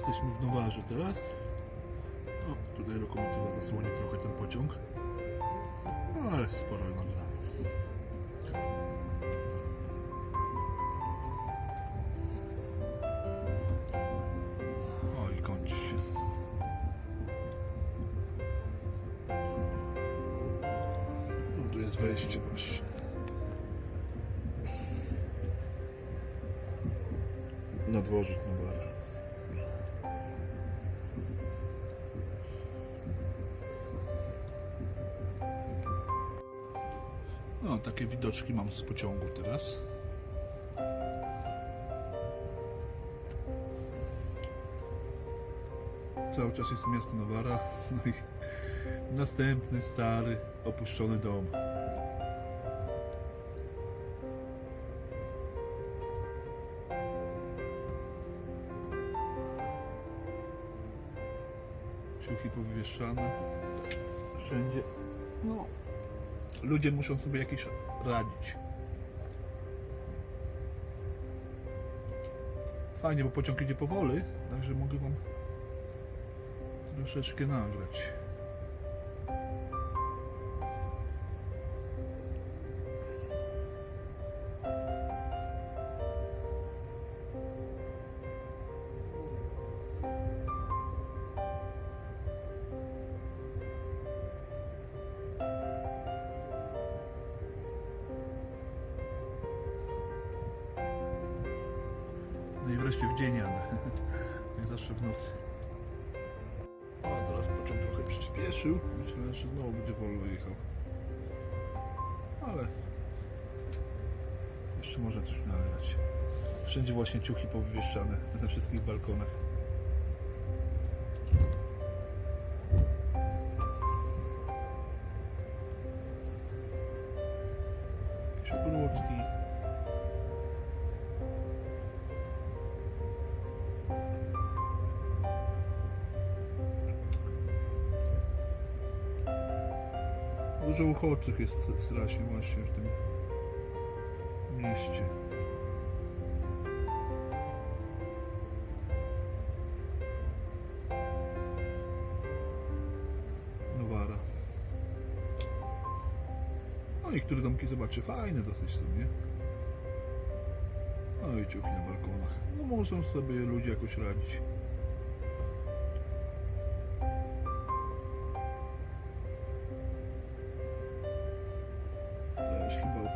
Jesteśmy w Nowarze teraz. O, tutaj lokomotywa zasłoni trochę ten pociąg. No, ale sporo nagrałem. O, i kończy się. No, właśnie. Na dworze Nowara. Takie widoczki mam z pociągu teraz. Cały czas jest miasto Nowara. No i następny stary, opuszczony dom. Ciuchy powywieszane. Wszędzie. No, ludzie muszą sobie jakieś radzić. Fajnie, bo pociąg idzie powoli, także mogę wam troszeczkę nagrać. I wreszcie w dzień jadę. Jak zawsze w nocy. O, teraz pociąg trochę przyspieszył. Myślałem, że znowu będzie wolno jechał. Ale jeszcze może coś nagrać. Wszędzie właśnie ciuchy powywieszczane na wszystkich balkonach. Dużo uchodźców jest strasznie właśnie w tym mieście. Nowara. No i które domki zobaczy, fajne dosyć są, nie? No i ciuchy na balkonach. No muszą sobie ludzie jakoś radzić.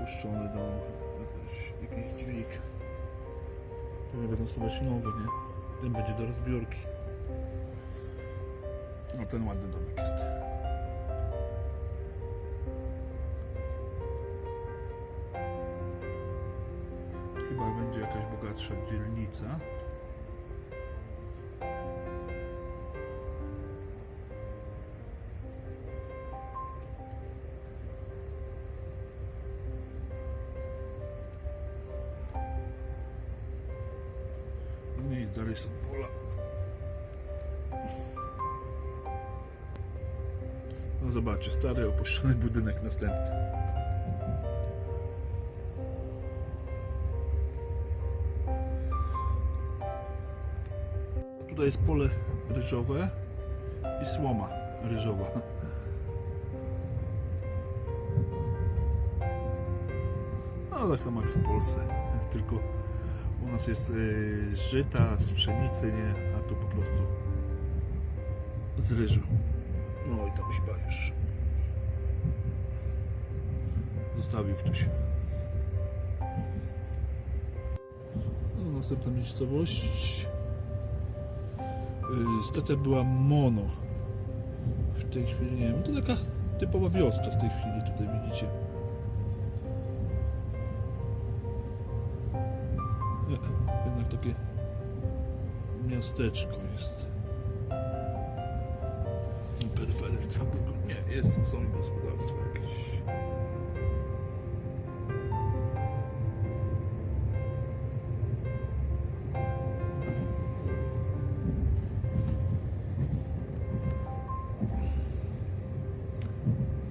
Dom. Jakiś, jakiś dźwig. Pewnie będą stawiać nowy, nie? Ten będzie do rozbiórki. No ten ładny domek jest. Chyba będzie jakaś bogatsza dzielnica. No zobaczcie, stary opuszczony budynek następny. Tutaj jest pole ryżowe i słoma ryżowa. No tak samo jak w Polsce, tylko u nas jest y, żyta z pszenicy, nie? A tu po prostu z ryżu. No i tam chyba już zostawił ktoś. No, następna miejscowość. Y, Stacja była Mono. W tej chwili nie wiem. To taka typowa wioska z tej chwili tutaj widzicie. Nie, jednak takie miasteczko jest. Peryferyk Hamburgu. Nie, jest, są gospodarstwa jakieś.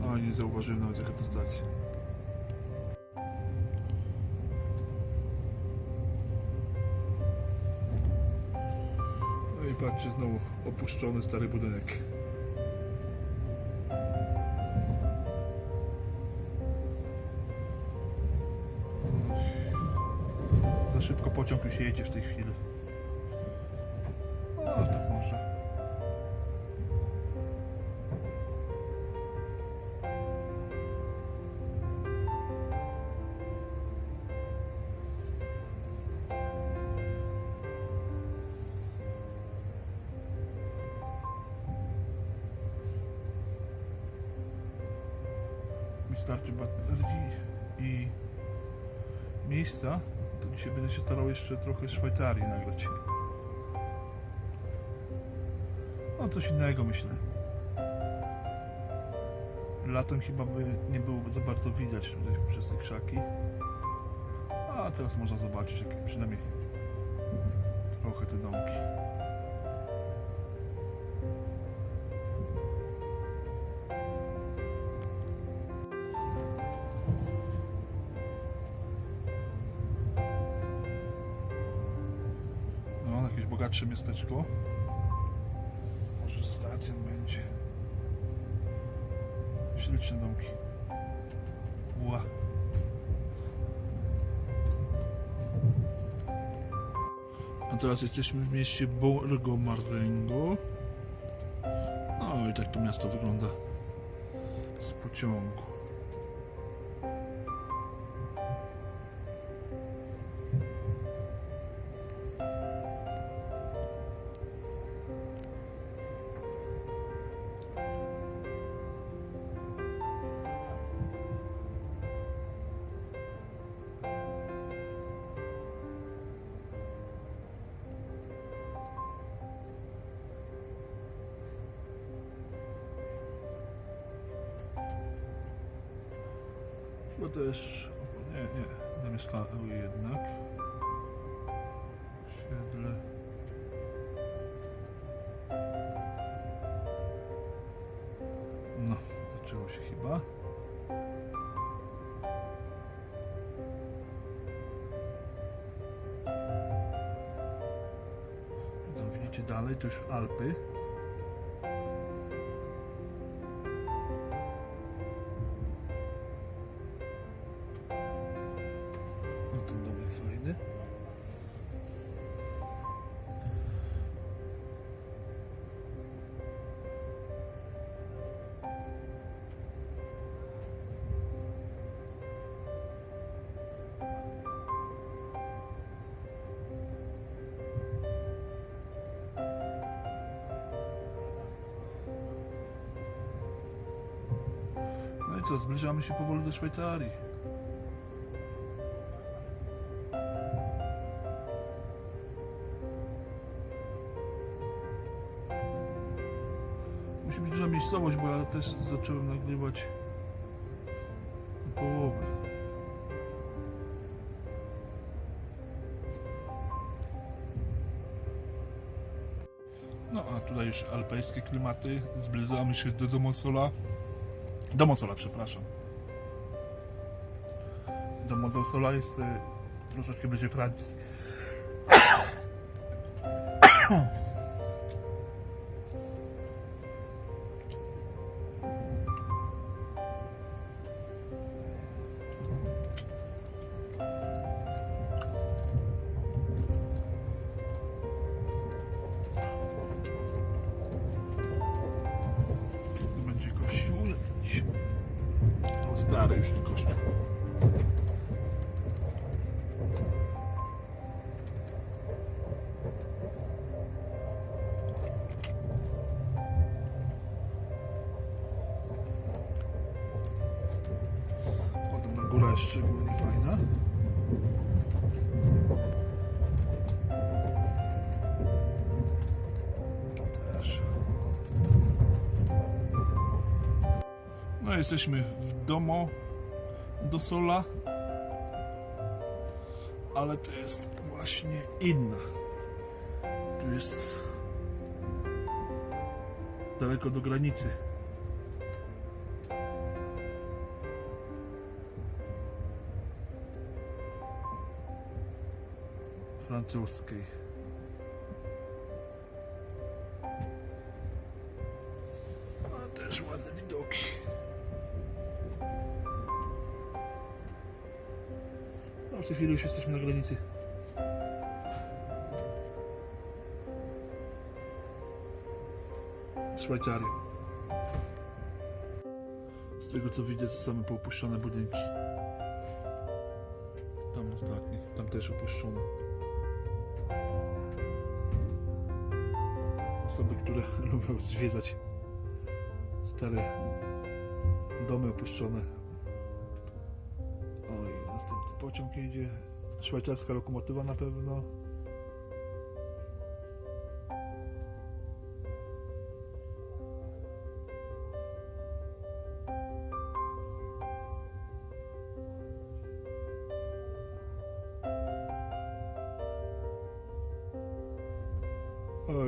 O, nie zauważyłem nawet jaka to stacja. No i Patrzcie, znowu opuszczony stary budynek. Szybko pociąg już jedzie w tej chwili. O, tak może. mi starczy baterii i miejsca, to dzisiaj będę się starał jeszcze trochę z Szwajcarii nagrać. No coś innego myślę. Latem chyba by nie było za bardzo widać przez te krzaki. A teraz można zobaczyć jak przynajmniej No, jakieś bogatsze miasteczko. Może stacjon będzie. Śliczne domki. Ła. A teraz jesteśmy w mieście Borgo Marengo. No i tak to miasto wygląda z pociągu. Też. Nie, nie, nie mieszkały jednak. Siedle. No, zaczęło się chyba. Widzicie dalej, to już Alpy. Co, zbliżamy się powoli do Szwajcarii. Musi być duża miejscowość, bo ja też zacząłem nagrywać na połowę. No a tutaj już alpejskie klimaty. Zbliżamy się do Domosola. Domosola, przepraszam. Domosola jest e, troszeczkę bliżej Francji. Jest szczególnie fajna. Też. No jesteśmy w domu do Sola, ale to jest właśnie inna. Tu jest daleko do granicy. francuskiej. A też ładne widoki. No w tej chwili już jesteśmy na granicy. Szwajcarii. Z tego co widzę, to same poopuszczone budynki. Tam ostatni, tam też opuszczono. Osoby, które lubią zwiedzać stare domy opuszczone. Oj, następny pociąg jedzie. Szwajcarska lokomotywa na pewno.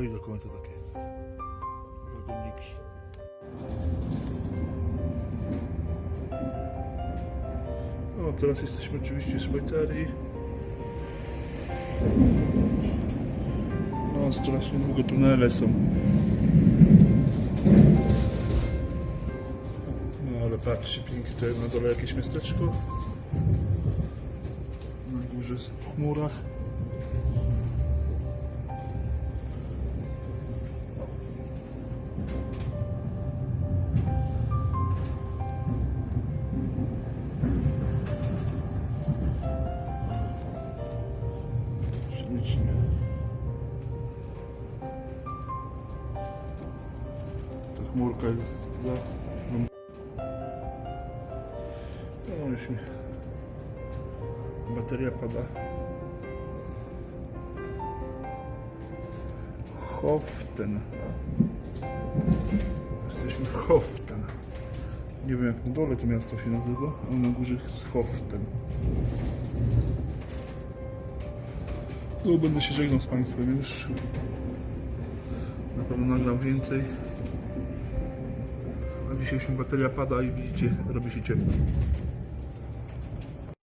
Oj, do końca takie wagoniki. O, teraz jesteśmy oczywiście w Szwajcarii. O, strasznie długie tunele są. No ale patrzcie, piękne, na dole jakieś miasteczko. Na górze w chmurach. Chmurka jest za... No już mi bateria pada. Hoften. Jesteśmy w Hoften. Nie wiem jak na dole to miasto się nazywa, ale na górze jest Hoften. No, będę się żegnał z Państwem już. Na pewno nagram więcej. Dzisiaj już mi bateria pada i widzicie, robi się ciemno.